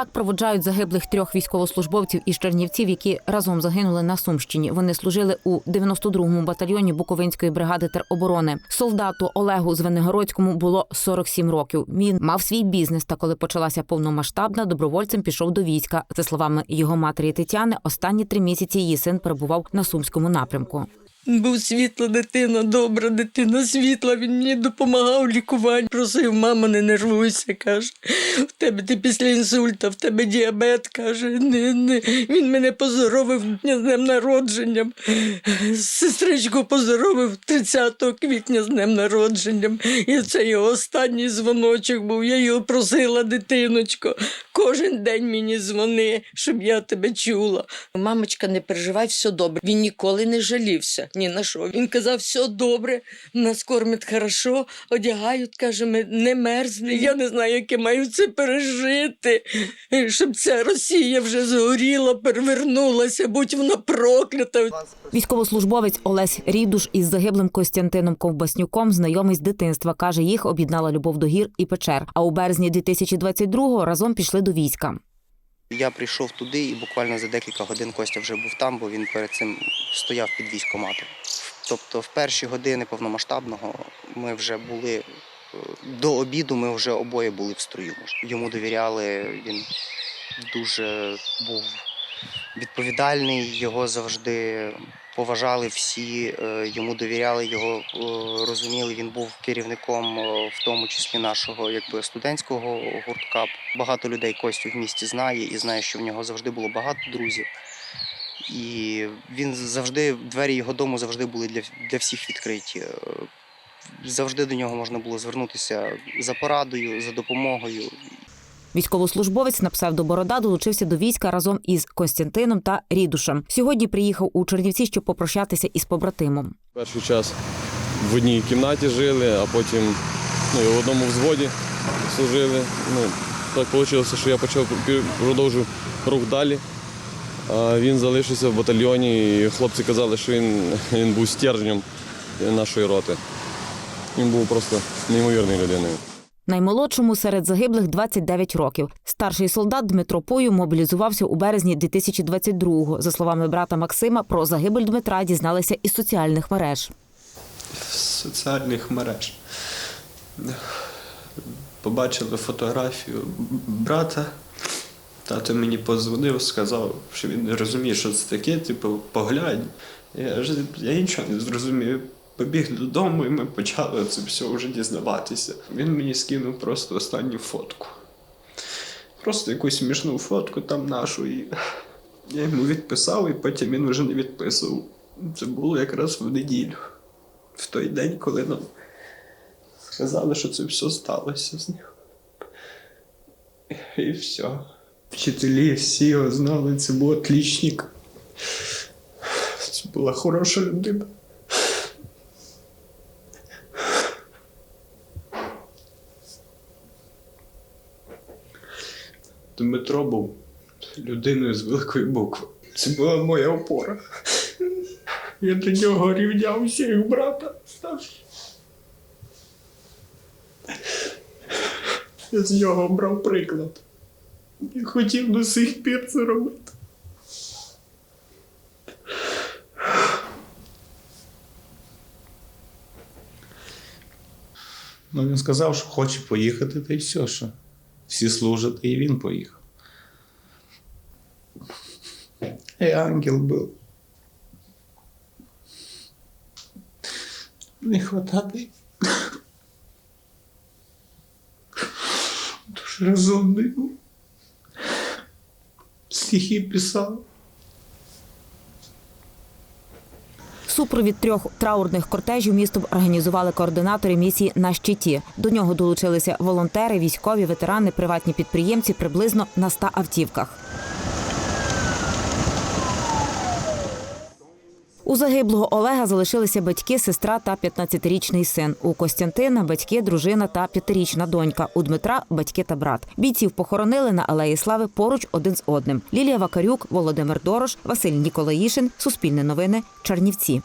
Так проводжають загиблих трьох військовослужбовців із Чернівців, які разом загинули на Сумщині. Вони служили у 92-му батальйоні Буковинської бригади тероборони. Солдату Олегу Звенигородському було 47 років. Він мав свій бізнес. Та коли почалася повномасштабна, добровольцем пішов до війська. За словами його матері Тетяни, останні три місяці її син перебував на сумському напрямку. Був світла дитина, добра дитина, світла. Він мені допомагав лікуванню. Просив, мама, не нервуйся, каже. В тебе ти після інсульта, в тебе діабет, каже. Не, не. Він мене поздоровив днем народженням. Сестричку поздоровив 30 квітня з днем народженням. І це його останній дзвоночок був. Я його просила, дитиночко. Кожен день мені дзвони, щоб я тебе чула. Мамочка, не переживай, все добре. Він ніколи не жалівся ні на що. Він казав, все добре, нас кормять хорошо, одягають, каже, ми не мерзне. Я не знаю, як я маю це пережити, щоб ця Росія вже згоріла, перевернулася, будь вона проклята. Військовослужбовець Олесь Рідуш із загиблим Костянтином Ковбаснюком знайомий з дитинства. каже, їх об'єднала любов до гір і печер. А у березні 2022-го разом пішли до війська. Я прийшов туди і буквально за декілька годин Костя вже був там, бо він перед цим стояв під військкоматом. Тобто в перші години повномасштабного ми вже були е, до обіду, ми вже обоє були в строю. Йому довіряли, він дуже був відповідальний, його завжди поважали всі, е, йому довіряли, його е, розуміли. Він був керівником, е, в тому числі нашого якби студентського гуртка. Багато людей Костю в місті знає і знає, що в нього завжди було багато друзів. І він завжди, двері його дому завжди були для, для всіх відкриті. Завжди до нього можна було звернутися за порадою, за допомогою. Військовослужбовець на псевдоборода долучився до війська разом із Костянтином та Рідушем. Сьогодні приїхав у Чернівці, щоб попрощатися із побратимом. Перший час в одній кімнаті жили, а потім ну, в одному взводі служили. Ну, так вийшло, що я почав продовжив рух далі. А він залишився в батальйоні, і хлопці казали, що він, він був стержнем нашої роти. Він був просто неймовірною людиною. Наймолодшому серед загиблих 29 років. Старший солдат Дмитро Пою мобілізувався у березні 2022-го. За словами брата Максима, про загибель Дмитра дізналися із соціальних мереж. соціальних мереж. Побачили фотографію брата. Тато мені подзвонив, сказав, що він не розуміє, що це таке, типу, поглянь. Я, я нічого не зрозумів. Побіг додому, і ми почали це все вже дізнаватися. Він мені скинув просто останню фотку. Просто якусь смішну фотку там нашу. І я йому відписав, і потім він вже не відписував. Це було якраз в неділю в той день, коли нам сказали, що це все сталося з ним. І все. Вчителі всі його знали, це був отлічник. Це була хороша людина. Дмитро був людиною з великої букви. Це була моя опора. Я до нього рівнявся як брата. Я з нього брав приклад. І хотів до сих пір це робити. Ну, він сказав, що хоче поїхати, та й все, що всі служать, і він поїхав. І ангел був. Не хватати. Дуже розумний був. Стихи писав. Супровід трьох траурних кортежів містом організували координатори місії на щиті. До нього долучилися волонтери, військові, ветерани, приватні підприємці приблизно на 100 автівках. У загиблого Олега залишилися батьки, сестра та 15-річний син. У Костянтина батьки, дружина та п'ятирічна донька. У Дмитра батьки та брат. Бійців похоронили на Алеї Слави поруч один з одним. Лілія Вакарюк, Володимир Дорош, Василь Ніколаїшин. Суспільне новини. Чернівці.